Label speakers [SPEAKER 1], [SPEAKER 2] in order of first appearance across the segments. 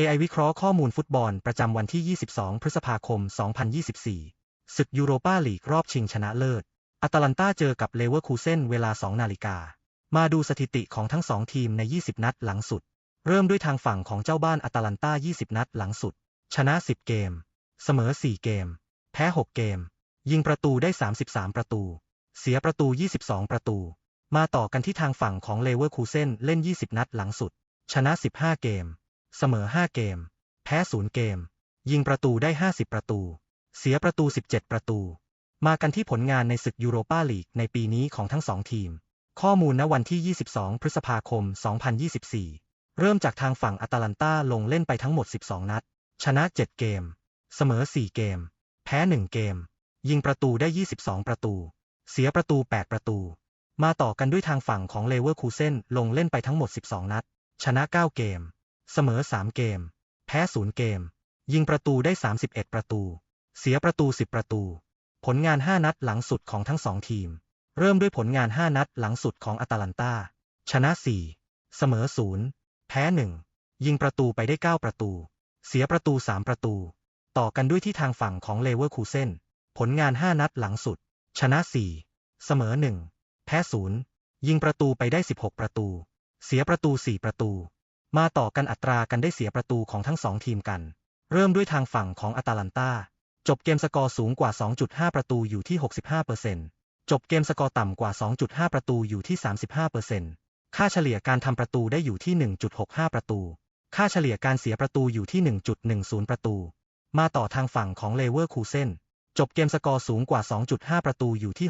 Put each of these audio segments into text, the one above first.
[SPEAKER 1] AI วิเคราะห์ข้อมูลฟุตบอลประจำวันที่ 22 พฤษภาคม 2024 ศึกยูโรปาลีกรอบชิงชนะเลิศอาตาลันตาเจอกับเลเวอร์คูเซนเวลา 2 นาฬิกา มาดูสถิติของทั้ง 2 ทีมใน 20 นัดหลังสุด เริ่มด้วยทางฝั่งของเจ้าบ้านอาตาลันตา 20 นัดหลังสุด ชนะ 10 เกม เสมอ 4 เกม แพ้ 6 เกม ยิงประตูได้ 33 ประตู เสียประตู 22 ประตู มาต่อกันที่ทางฝั่งของเลเวอร์คูเซนเล่น 20 นัดหลังสุด ชนะ 15 เกม เสมอ 5 เกม แพ้ 0 เกม ยิงประตูได้ 50 ประตู เสียประตู 17 ประตู มากันที่ผลงานในศึกยูโรปาลีกในปีนี้ของทั้งสองทีม ข้อมูลณวันที่ 22 พฤษภาคม 2024 เริ่มจากทางฝั่งอาตาลันตาลงเล่นไปทั้งหมด 12 นัด ชนะ 7 เกม เสมอ 4 เกม แพ้ 1 เกม ยิงประตูได้ 22 ประตู เสียประตู 8 ประตู มาต่อกันด้วยทางฝั่งของเลเวอร์คูเซนลงเล่นไปทั้งหมด 12 นัด ชนะ 9 เกม เสมอ 3 เกม แพ้ 0 เกม ยิงประตูได้ 31 ประตู เสียประตู 10 ประตู ผลงาน 5 นัดหลังสุดของทั้งสองทีม เริ่มด้วยผลงาน 5 นัดหลังสุดของอาตาลันตาชนะ 4 เสมอ 0 แพ้ 1 ยิงประตูไปได้ 9 ประตู เสียประตู 3 ประตู ต่อกันด้วยที่ทางฝั่งของเลเวอร์คูเซนผลงาน 5 นัดหลังสุด ชนะ 4 เสมอ 1 แพ้ 0 ยิงประตูไปได้ 16 ประตู เสียประตู 4 ประตู มาต่อกันอัตรากันได้เสียประตูของทั้งสองทีมกัน เริ่มด้วยทางฝั่งของอาตาลันตาจบเกมสกอร์สูงกว่า 2.5 ประตูอยู่ที่ 65%จบเกมสกอร์ต่ำกว่า 2.5 ประตูอยู่ที่ 35%ค่าเฉลี่ยการทำประตูได้อยู่ที่ 1.65 ประตู ค่าเฉลี่ยการเสียประตูอยู่ที่ 1.10 ประตู มาต่อทางฝั่งของเลเวอร์คูเซนจบเกมสกอร์สูงกว่า 2.5 ประตูอยู่ที่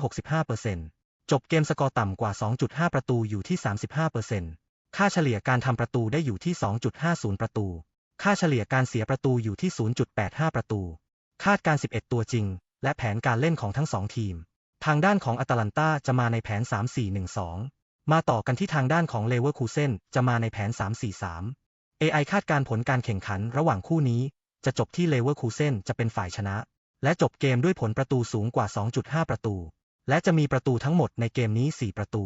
[SPEAKER 1] 65%จบเกมสกอร์ต่ำกว่า 2.5 ประตูอยู่ที่ 35% ค่าเฉลี่ยการทำประตูได้อยู่ที่ 2.50 ประตู ค่าเฉลี่ยการเสียประตูอยู่ที่ 0.85 ประตู คาดการ 11 ตัวจริง และแผนการเล่นของทั้งสองทีม ทางด้านของอาตาลันตาจะมาในแผน 3-4-1-2 มาต่อกันที่ทางด้านของเลเวอร์คูเซนจะมาในแผน 3-4-3 AI คาดการผลการแข่งขันระหว่างคู่นี้ จะจบที่เลเวอร์คูเซนจะเป็นฝ่ายชนะ และจบเกมด้วยผลประตูสูงกว่า 2.5 ประตู และจะมีประตูทั้งหมดในเกมนี้ 4 ประตู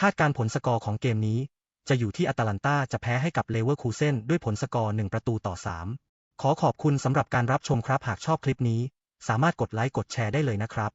[SPEAKER 1] คาดการผลสกอร์ของเกมนี้ จะอยู่ที่อาตาลันตาจะแพ้ให้กับเลเวอร์คูเซนด้วยผลสกอร์ 1 ประตูต่อ 3 ขอขอบคุณสำหรับการรับชมครับหากชอบคลิปนี้ สามารถกดไลค์กดแชร์ได้เลยนะครับ